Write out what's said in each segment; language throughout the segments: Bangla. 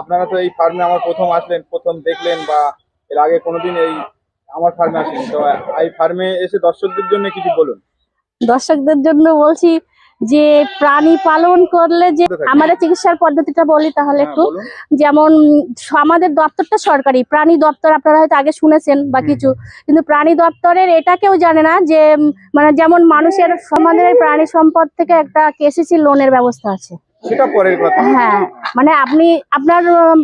আপনারা তো এই ফার্মে আমার প্রথম আসলেন প্রথম দেখলেন বা এর আগে কোনোদিন এই আমার ফার্মে আসেনি। তো এই ফার্মে এসে দর্শকদের জন্য কিছু বলুন। দর্শকদের জন্য বলছি যে প্রাণী পালন করলে যে আমাদের চিকিৎসার পদ্ধতিটা বলি তাহলে হ্যাঁ, একটু। যেমন আমাদের দপ্তরটা সরকারি প্রাণী দপ্তর আপনারা হয়তো আগে শুনেছেন বা কিছু। কিন্তু প্রাণী দপ্তরের এটা কেউ জানে না যে মানে যেমন মানুষের আমাদের প্রাণী সম্পদ থেকে একটা কেসিসি লোনের ব্যবস্থা আছে। সেটা পরের কথা। হ্যাঁ মানে আপনি আপনার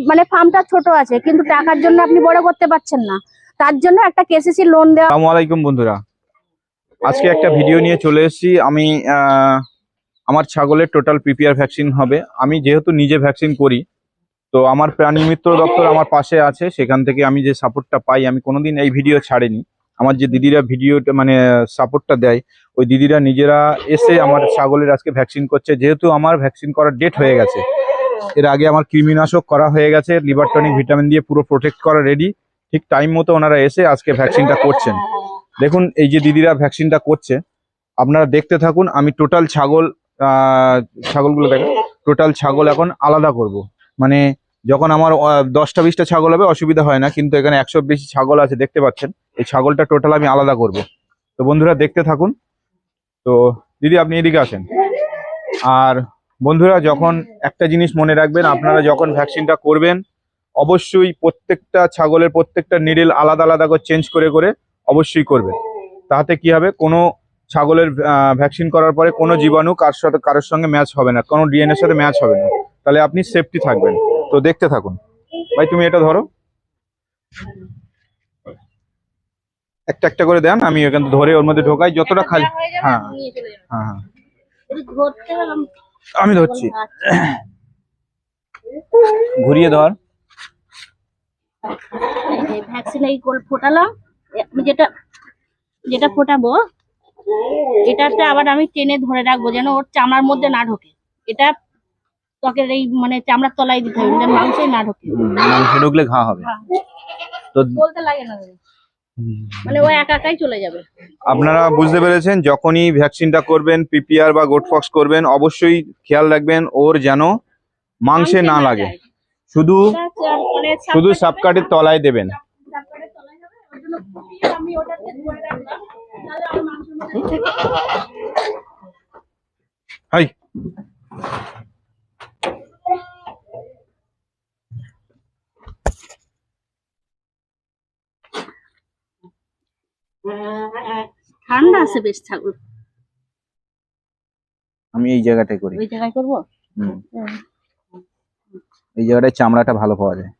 মানে ফার্মটা ছোট আছে কিন্তু টাকার জন্য আপনি বড় করতে পারছেন না। তার জন্য একটা কেসিসি লোন দেওয়া আসসালামু আলাইকুম বন্ধুরা। আজকে একটা ভিডিও নিয়ে চলে এসেছি। আমি আহ, আমার ছাগলের টোটাল পিপিআর ভ্যাকসিন হবে। আমি যেহেতু নিজে ভ্যাকসিন করি তো আমার প্রাণী মিত্র দপ্তর আমার পাশে আছে। সেখান থেকে আমি যে সাপোর্টটা পাই আমি কোনোদিন এই ভিডিও ছাড়িনি। আমার যে দিদিরা ভিডিওটা মানে সাপোর্টটা দেয় ওই দিদিরা নিজেরা এসে আমার ছাগলের আজকে ভ্যাকসিন করছে। যেহেতু আমার ভ্যাকসিন করার ডেট হয়ে গেছে, এর আগে আমার কৃমিনাশক করা হয়ে গেছে লিভার টনিক ভিটামিন দিয়ে পুরো প্রোটেক্ট করা রেডি ঠিক টাইম মতো ওনারা এসে আজকে ভ্যাকসিনটা করছেন। দেখুন, এই যে দিদিরা ভ্যাকসিনটা করছে, আপনারা দেখতে থাকুন, আমি টোটাল ছাগল ছাগলগুলো দেখেন টোটাল ছাগল এখন আলাদা করব। মানে যখন আমার দশটা, বিশটা ছাগল হবে, অসুবিধা হয় না, কিন্তু এখানে একশো বেশি ছাগল আছে, দেখতে পাচ্ছেন। এই ছাগলটা টোটাল আমি আলাদা করব। তো বন্ধুরা, দেখতে থাকুন তো দিদি, আপনি এদিকে আসেন। আর বন্ধুরা, যখন একটা জিনিস মনে রাখবেন, আপনারা যখন ভ্যাকসিনটা করবেন, অবশ্যই প্রত্যেকটা ছাগলের প্রত্যেকটা নিডেল আলাদা আলাদা করে চেঞ্জ করে করে অবশ্যই করবেন। তাতে কি হবে? কোনো ছাগলের ভ্যাকসিন করার পরে কোনো জীবাণু কার সাথে, কারোর সঙ্গে ম্যাচ হবে না, কোনো ডিএনএর সাথে ম্যাচ হবে না। তাহলে আপনি সেফটি থাকবেন। তো দেখতে থাকুন। ভাই, তুমি এটা ধরো। একটা একটা করে দেন আমি এখান ধরে ওর মধ্যে ঢোকাই যতটা খালি হ্যাঁ হ্যাঁ হ্যাঁ আমি ধরছি। ঘুরিয়ে ধর। ভ্যাকসিন এই ফোটালাম। যেটা যেটা ফোটাবো এটাতে আবার আমি টেনে ধরে রাখব যেন ওর চামড়ার মধ্যে না ঢোকে। এটা ত্বকের এই মানে চামড়ার তলায় দিতে হবে না ঢোকে। মাংস ঢুকলে ঘা হবে। তো বলতে লাগে না। মানে ও একা একাই চলে যাবে। আপনারা বুঝতে পেরেছেন যখনই ভ্যাকসিনটা করবেন পিপিআর বা গোটফক্স করবেন অবশ্যই খেয়াল রাখবেন ওর যেন মাংসে না লাগে। শুধু মানে শুধু সাপকাটের তলায় দেবেন। সাবকাটের তলায় যাবে, ওর জন্য ফুটিয়ে আমি ওটাতে ধরে রাখলাম, তাহলে আমার মাংসের মধ্যে হাই ঠান্ডা আছে বেশ ছাগল। আমি এই জায়গাটায় করি। ওই জায়গায় করব? হুম। এই জায়গাটায় চামড়াটা ভালো পাওয়া যায়।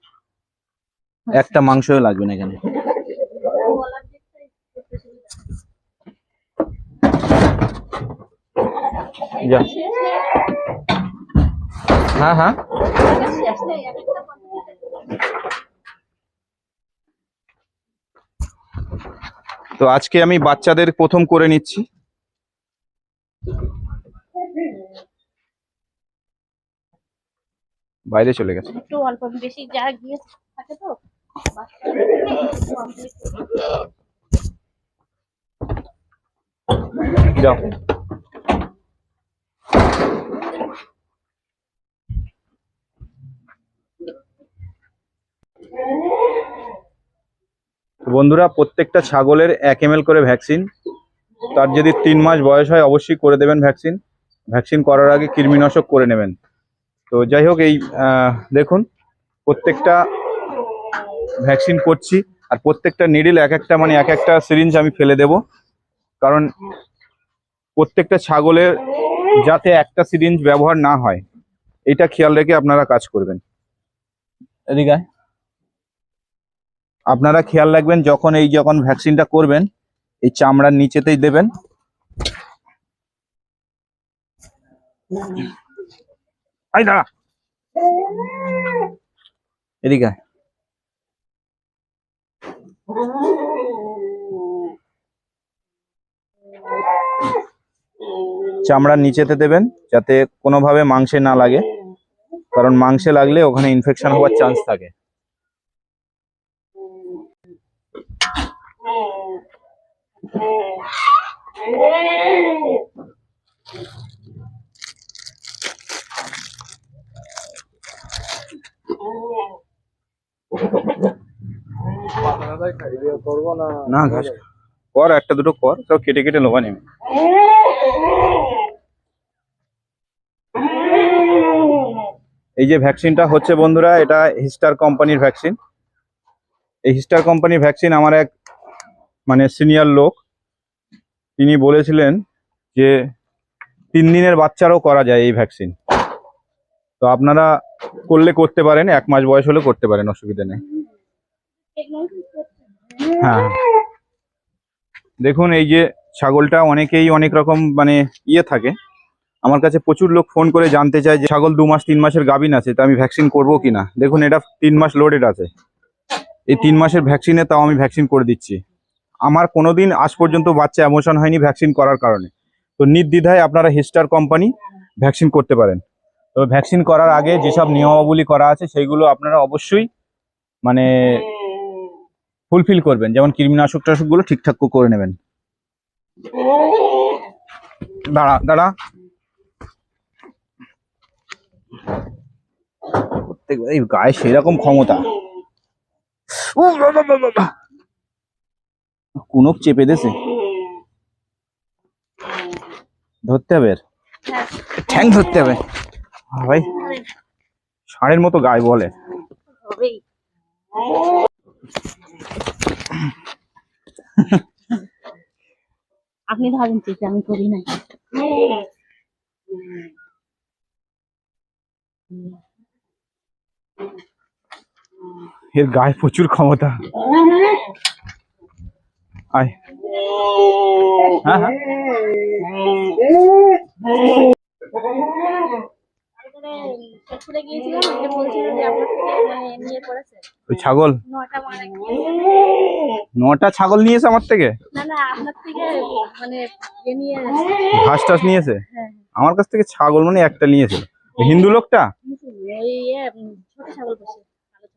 একটা মাংসও লাগবে না এখানে। হ্যাঁ হ্যাঁ। তো আজকে আমি বাচ্চাদের প্রথম করে নিচ্ছি। বাইরে চলে গেছে। একটু অল্প বেশি যারা গিয়ে থাকে তো যাও। বন্ধুরা, প্রত্যেকটা ছাগলের এক এম করে ভ্যাকসিন তার যদি তিন মাস বয়স হয়, অবশ্যই করে দেবেন ভ্যাকসিন ভ্যাকসিন করার আগে কৃমিনাশক করে নেবেন। তো যাই হোক, এই দেখুন, প্রত্যেকটা ভ্যাকসিন করছি। আর প্রত্যেকটা নিডিল এক একটা মানে এক একটা সিরিঞ্জ আমি ফেলে দেব। কারণ প্রত্যেকটা ছাগলের যাতে একটা সিরিঞ্জ ব্যবহার না হয়, এটা খেয়াল রেখে আপনারা কাজ করবেন। এদিকে। আপনারা খেয়াল রাখবেন যখন এই যখন ভ্যাকসিনটা করবেন এই চামড়ার নিচেতেই দেবেন। আই দাঁড়া। এদিকে চামড়ার নিচেতে দেবেন যাতে কোনোভাবে মাংসে না লাগে। কারণ মাংসে লাগলে ওখানে ইনফেকশন হওয়ার চান্স থাকে। না, ঘাস কর, একটা দুটো কর, সব কেটে কেটে লোবা নেবে। এই যে ভ্যাকসিনটা হচ্ছে বন্ধুরা, এটা হিস্টার কোম্পানির ভ্যাকসিন। এই হিস্টার কোম্পানির ভ্যাকসিন আমার এক মানে সিনিয়র লোক তিনি বলেছিলেন যে তিন দিনের বাচ্চারও করা যায় এই ভ্যাকসিন তো আপনারা করলে করতে পারেন, এক মাস বয়স হলে করতে পারেন, অসুবিধা নেই। হ্যাঁ দেখুন, এই যে ছাগলটা অনেকেই অনেক রকম মানে ইয়ে থাকে। আমার কাছে প্রচুর লোক ফোন করে জানতে চায় যে ছাগল দু মাস, তিন মাসের গাভিন আছে, তো আমি ভ্যাকসিন করব কিনা? দেখুন, এটা তিন মাস লোডেড আছে। এই তিন মাসের ভ্যাকসিনে তাও আমি ভ্যাকসিন করে দিচ্ছি। আমার কোনোদিন আজ পর্যন্ত বাচ্চা এমোশন হয়নি ভ্যাকসিন করার কারণে। তো নির্দ্বিধায় আপনারা হিস্টার কোম্পানি ভ্যাকসিন করতে পারেন। তো ভ্যাকসিন করার আগে যেসব নিয়মাবলী করা আছে, সেইগুলো আপনারা অবশ্যই মানে ফুলফিল করবেন। যেমন কৃমিনাশক টাশকগুলো ঠিকঠাক করে নেবেন। দাঁড়া দাঁড়া। এই গায়ে সেরকম ক্ষমতা। বাবা বাবা। কুনক চেপে দেছে ধরতে হবে। হ্যাঁ। ঠ্যাং ধরতে হবে। হ্যাঁ ভাই ষাঁড়ের মতো গায়ে বলে। আপনি ধরেন ঠিক আমি করি না এর গায়ে প্রচুর ক্ষমতা আয় হ্যাঁ হ্যাঁ শেখপুরে গিয়েছিলাম ওকে বলছিল যে আপনার থেকে মানে নিয়ে পড়েছে ওই ছাগল। নটা ছাগল নিয়েছে আমার থেকে? ঘাস টাস নিয়েছে? হ্যাঁ আমার কাছ থেকে ছাগল মানে একটা নিয়েছে। হিন্দু লোকটা?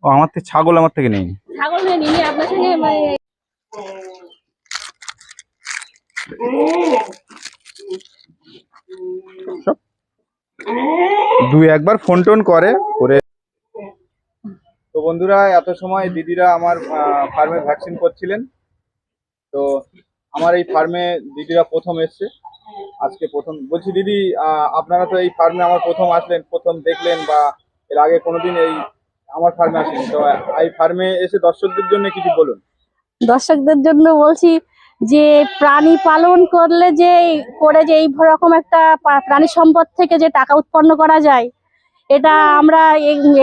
ও, আমার থেকে ছাগল আমার থেকে নেই ছাগল নিয়ে নিয়ে আপনার সঙ্গে মানে দুই একবার ফোন টোন করে করে। তো বন্ধুরা, এত সময় দিদিরা আমার ফার্মে ভ্যাকসিন করছিলেন। তো আমার এই ফার্মে দিদিরা প্রথম এসছে। আজকে প্রথম, বলছি দিদি আপনারা তো এই ফার্মে আমার প্রথম আসলেন, প্রথম দেখলেন বা এর আগে কোনোদিন এই আমার ফার্মে আসেনি তো এই ফার্মে এসে দর্শকদের জন্য কিছু বলুন। দর্শকদের জন্য বলছি যে প্রাণী পালন করলে যে, করে যে এই রকম একটা প্রাণী সম্পদ থেকে যে টাকা উৎপন্ন করা যায়, এটা আমরা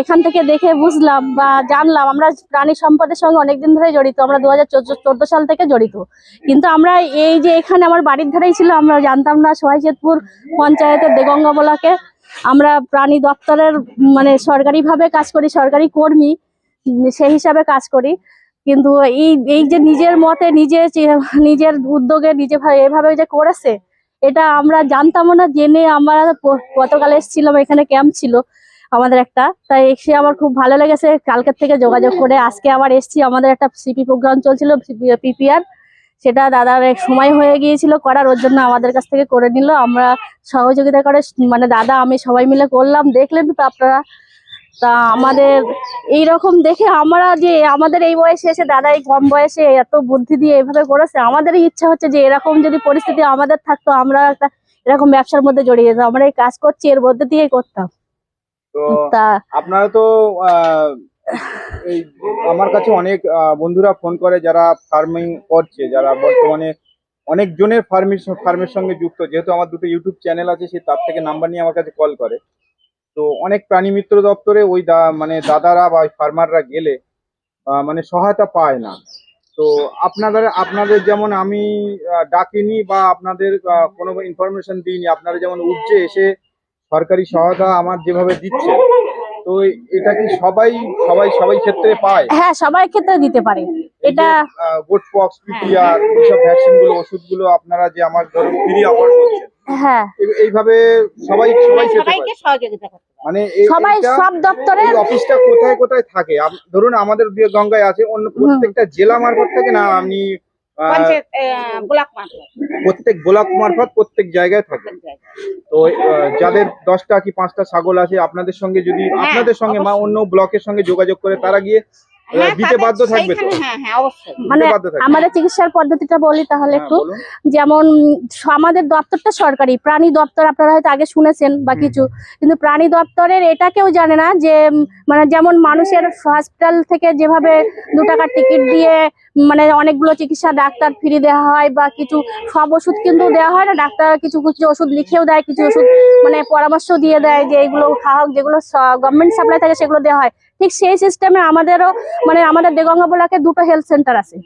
এখান থেকে দেখে বুঝলাম বা জানলাম। আমরা প্রাণী সম্পদের সঙ্গে অনেকদিন ধরে জড়িত, আমরা দু হাজার চোদ্দ সাল থেকে জড়িত। কিন্তু আমরা এই যে এখানে আমার বাড়ির ধারেই ছিল, আমরা জানতাম না সোহাইচেতপুর পঞ্চায়েতের দেগঙ্গা বলাকে। আমরা প্রাণী দপ্তরের মানে সরকারিভাবে কাজ করি, সরকারি কর্মী সেই হিসাবে কাজ করি। কিন্তু এই এই যে নিজের মতে, নিজে নিজের উদ্যোগে নিজে এভাবে যে করেছে, এটা আমরা জানতামও না, জেনে আমরা গতকাল এসেছিলাম, এখানে ক্যাম্প ছিল আমাদের একটা। তাই এসে আমার খুব ভালো লেগেছে, কালকের থেকে যোগাযোগ করে আজকে আবার এসেছি, আমাদের একটা সিপি প্রোগ্রাম চলছিল পিপিআর সেটা দাদার সময় হয়ে গিয়েছিল করার, ওর জন্য আমাদের কাছ থেকে করে নিল। আমরা সহযোগিতা করে মানে দাদা, আমি সবাই মিলে করলাম। দেখলেন তো আপনারা তা আমাদের এই রকম দেখে আমরা যে আমাদের এই বয়সে এসে দাদা এই কম বয়সে এত বুদ্ধি দিয়ে এভাবে করেছে আমাদেরই ইচ্ছা হচ্ছে যে এরকম যদি পরিস্থিতি আমাদের থাকতো আমরা একটা এরকম ব্যবসার মধ্যে জড়িয়ে যেতাম আমরা এই কাজ করছি এর মধ্যে দিয়েই করতাম। তা আপনারা তো আমার কাছে অনেক বন্ধুরা ফোন করে যারা ফার্মিং করছে যারা বর্তমানে অনেক জনের ফার্মিং ফার্মের সঙ্গে যুক্ত যেহেতু আমার দুটো ইউটিউব চ্যানেল আছে সে তার থেকে নাম্বার নিয়ে আমার কাছে কল করে। তো অনেক প্রাণী মিত্র দপ্তরে ওই দা মানে দাদারা বা ফার্মাররা গেলে মানে সহায়তা পায় না। তো আপনাদের আপনাদের যেমন আমি ডাকিনি বা আপনাদের কোনো ইনফরমেশন দিইনি, আপনারা যেমন উঠছে এসে সরকারি সহায়তা আমার যেভাবে দিচ্ছে তো এটা কি সবাই সবাই সবাই ক্ষেত্রে পায়? হ্যাঁ সবাই ক্ষেত্রে দিতে পারে। এটা গোট পক্স পিপিআর এইসব ভ্যাকসিনগুলো ওষুধগুলো আপনারা যে আমার ধরুন ফ্রি অফার করছেন হ্যাঁ। এইভাবে সবাই সবাই সবাইকে সহযোগিতা করতে মানে এই- সবাই এইটা- সব দপ্তরে অফিসটা কোথায় কোথায় থাকে? ধরুন আমাদের দিয়ে গঙ্গায় আছে অন্য প্রত্যেকটা জেলা মারফত থাকে না? আপনি প্রত্যেক ব্লক মারফত প্রত্যেক জায়গায় থাকে তো যাদের দশটা কি পাঁচটা ছাগল আছে আপনাদের সঙ্গে যদি আপনাদের সঙ্গে বা অন্য ব্লকের সঙ্গে যোগাযোগ করে তারা গিয়ে হ্যাঁ, দিতে বাধ্য থাকবে তো? সেইখানে- হ্যাঁ হ্যাঁ অবশ্যই। দিতে মানে আমাদের চিকিৎসার পদ্ধতিটা বলি তাহলে হ্যাঁ, একটু। যেমন আমাদের দপ্তরটা সরকারি প্রাণী দপ্তর আপনারা হয়তো আগে শুনেছেন বা কিছু। কিন্তু প্রাণী দপ্তরের এটা কেউ জানে না যে মানে যেমন মানুষের হসপিটাল থেকে যেভাবে দু টাকার টিকিট দিয়ে মানে অনেকগুলো চিকিৎসা ডাক্তার ফ্রি দেওয়া হয় বা কিছু সব ওষুধ কিন্তু দেওয়া হয় না। ডাক্তার কিছু কিছু ওষুধ লিখেও দেয় কিছু ওষুধ মানে পরামর্শ দিয়ে দেয় যে এগুলো খাওয়া হোক যেগুলো গভর্নমেন্ট সাপ্লাই থাকে সেগুলো দেওয়া হয়। ঠিক সেই সিস্টেমে আমাদেরও মানে আমাদের দেগঙ্গা ব্লকে দুটো হেলথ সেন্টার আছে।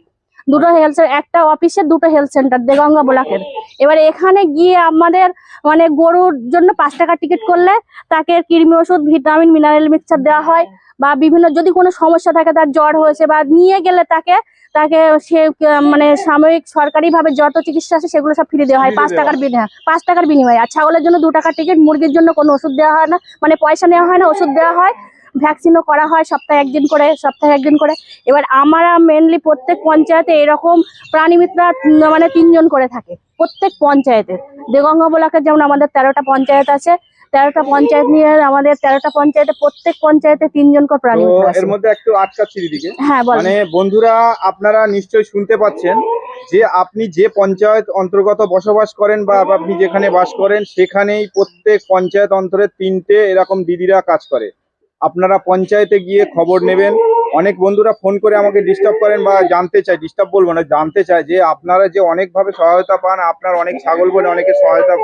দুটো হেলথ একটা অফিসে দুটো হেলথ সেন্টার দেগঙ্গা ব্লকের। এবার এখানে গিয়ে আমাদের মানে গরুর জন্য পাঁচ টাকা টিকিট করলে তাকে কৃমি ওষুধ ভিটামিন মিনারেল মিক্সচার দেওয়া হয় বা বিভিন্ন যদি কোনো সমস্যা থাকে তার জ্বর হয়েছে বা নিয়ে গেলে তাকে তাকে সে মানে সাময়িক সরকারি ভাবে যত চিকিৎসা আছে সেগুলো সব ফ্রি দেওয়া হয়। পাঁচ টাকার বিনিময় পাঁচ টাকার বিনিময়ে। আর ছাগলের জন্য দু টাকার টিকিট মুরগির জন্য কোনো ওষুধ দেওয়া হয় না। মানে পয়সা নেওয়া হয় না ওষুধ দেওয়া হয়। ভ্যাকসিনও করা হয় সপ্তাহে একদিন করে সপ্তাহে একদিন করে। এবার আমরা মেনলি প্রত্যেক পঞ্চায়েতে এরকম প্রাণী মিত্রা উম, মানে তিনজন করে থাকে প্রত্যেক পঞ্চায়েতে। দেগঙ্গা ব্লকের যেমন আমাদের তেরোটা পঞ্চায়েত আছে তেরোটা পঞ্চায়েত নিয়ে আমাদের তেরোটা পঞ্চায়েতে প্রত্যেক পঞ্চায়েতে তিনজন করে প্রাণী এর মধ্যে একটু আটকাচ্ছি দিদিকে হ্যাঁ মানে বন্ধুরা আপনারা নিশ্চয়ই শুনতে পাচ্ছেন যে আপনি যে পঞ্চায়েত অন্তর্গত বসবাস করেন বা আপনি যেখানে বাস করেন সেখানেই প্রত্যেক পঞ্চায়েত অন্তরে তিনটে এরকম দিদিরা কাজ করে। আপনারা পঞ্চায়েতে গিয়ে খবর নেবেন। অনেক বন্ধুরা ফোন করে আমাকে ডিস্টার্ব করেন বা জানতে চায় ডিস্টার্ব বলব না, জানতে চায় যে আপনারা যে অনেকভাবে সহায়তা পান, আপনার অনেক ছাগল বলে অনেকে সহায়তা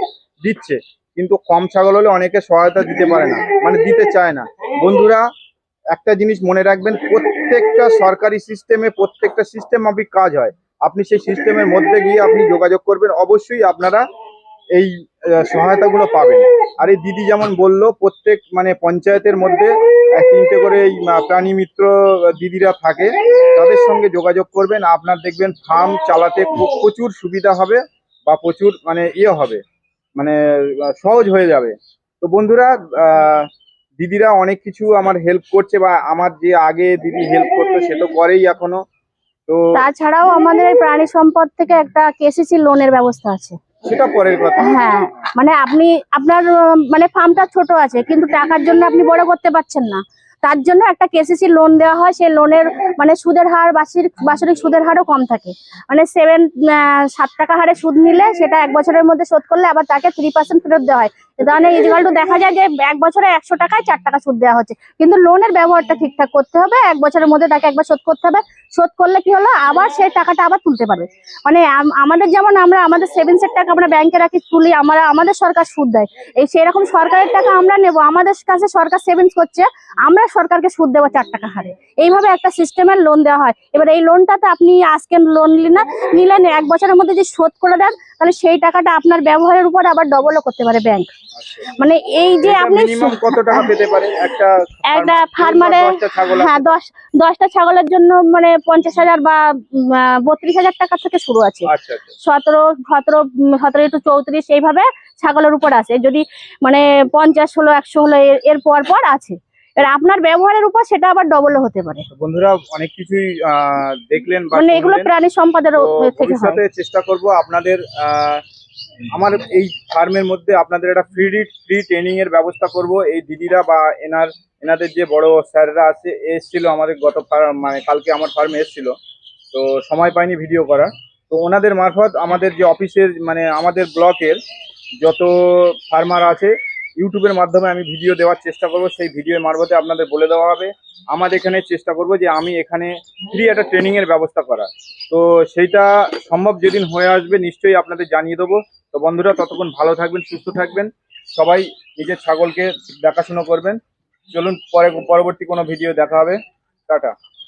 দিচ্ছে, কিন্তু কম ছাগল হলে অনেকে সহায়তা দিতে পারে না মানে দিতে চায় না। বন্ধুরা, একটা জিনিস মনে রাখবেন, প্রত্যেকটা সরকারি সিস্টেমে প্রত্যেকটা সিস্টেম মাফিক কাজ হয়। আপনি সেই সিস্টেমের মধ্যে গিয়ে আপনি যোগাযোগ করবেন। অবশ্যই আপনারা এই সহায়তাগুলো পাবেন। আর এই দিদি যেমন বলল, প্রত্যেক মানে পঞ্চায়েতের মধ্যে তিনটে করে এই প্রাণী মিত্র দিদিরা থাকে, তাদের সঙ্গে যোগাযোগ করবেন। আপনার দেখবেন ফার্ম চালাতে প্রচুর সুবিধা হবে বা প্রচুর মানে ইয়ে হবে মানে সহজ হয়ে যাবে। তো বন্ধুরা দিদিরা অনেক কিছু আমার হেল্প করছে বা আমার যে আগে দিদি হেল্প করতো, সে তো করেই এখনও। তো তাছাড়াও আমাদের এই প্রাণী সম্পদ থেকে একটা কেসিসি লোনের ব্যবস্থা আছে। সেটা পরের কথা। হ্যাঁ মানে আপনি, আপনার মানে ফার্মটা ছোট আছে, কিন্তু টাকার জন্য আপনি বড় করতে পারছেন না। তার জন্য একটা কেসিসি লোন দেওয়া হয়। সেই লোনের মানে সুদের হার, বার্ষিক বাৎসরিক সুদের হারও কম থাকে। মানে সেভেন সাত টাকা হারে সুদ নিলে সেটা এক বছরের মধ্যে শোধ করলে আবার তাকে থ্রি পার্সেন্ট ফেরত দেওয়া হয়। তাহলে ইজিকাল টু দেখা যায় যে এক বছরে একশো টাকায় চার টাকা সুদ দেওয়া হচ্ছে। কিন্তু লোনের ব্যবহারটা ঠিকঠাক করতে হবে। এক বছরের মধ্যে তাকে একবার শোধ করতে হবে। শোধ করলে কি হলো? আবার সেই টাকাটা আবার তুলতে পারবে। মানে আমাদের যেমন আমরা, আমাদের সেভিংসের টাকা আমরা ব্যাংকে রাখি, তুলি, আমরা, আমাদের সরকার সুদ দেয়। এই সেরকম সরকারের টাকা আমরা নেব। আমাদের কাছে সরকার সেভিংস করছে। আমরা সরকারকে সুদ দেবো চার টাকা হারে। এইভাবে একটা সিস্টেমের লোন দেওয়া হয়। এবার এই লোনটাতে আপনি আজকে লোন নিলেন না নিলেন এক বছরের মধ্যে যদি শোধ করে দেন তাহলে সেই টাকাটা আপনার ব্যবহারের উপর আবার ডবলও করতে পারে ব্যাংক মানে এই যে আপনি মিনিমাম কত টাকা পেতে পারে? একটা একটা ফার্মারে দশটা হ্যাঁ দশ দশটা ছাগলের জন্য মানে পঞ্চাশ হাজার বা বত্রিশ হাজার টাকা থেকে শুরু আছে। আচ্ছা আচ্ছা। সতেরো সতেরো সতেরো টু চৌত্রিশ এইভাবে ছাগলের উপর আছে। যদি মানে পঞ্চাশ হলো একশো হলো এর- এর পর পর আছে। এবার আপনার ব্যবহারের উপর সেটা আবার ডবলও হতে পারে। বন্ধুরা অনেক কিছুই দেখলেন মানে এগুলো প্রাণী সম্পদের থেকে হয়। চেষ্টা করব আপনাদের আমার এই ফার্মের মধ্যে আপনাদের একটা ফ্রি ফ্রি ট্রেনিং এর ব্যবস্থা করব। এই দিদিরা বা এনার এনাদের যে বড় স্যাররা আছে এসেছিল আমাদের গত ফার্ম মানে কালকে আমার ফার্মে এসেছিল। তো সময় পাইনি ভিডিও করার। তো ওনাদের মারফত আমাদের যে অফিসের মানে আমাদের ব্লকের যত ফার্মার আছে ইউটিউবের মাধ্যমে আমি ভিডিও দেওয়ার চেষ্টা করব। সেই ভিডিওর মারফতে আপনাদের বলে দেওয়া হবে। আমার এখানে চেষ্টা করব যে আমি এখানে ফ্রি একটা ট্রেনিং এর ব্যবস্থা করা তো সেইটা সম্ভব যেদিন হয়ে আসবে, নিশ্চয়ই আপনাদের জানিয়ে দেবো। তো বন্ধুরা, ততক্ষণ ভালো থাকবেন, সুস্থ থাকবেন। সবাই নিজের ছাগলকে দেখাশোনা করবেন। চলুন পরে, পরবর্তী কোনো ভিডিও দেখা হবে। টাটা।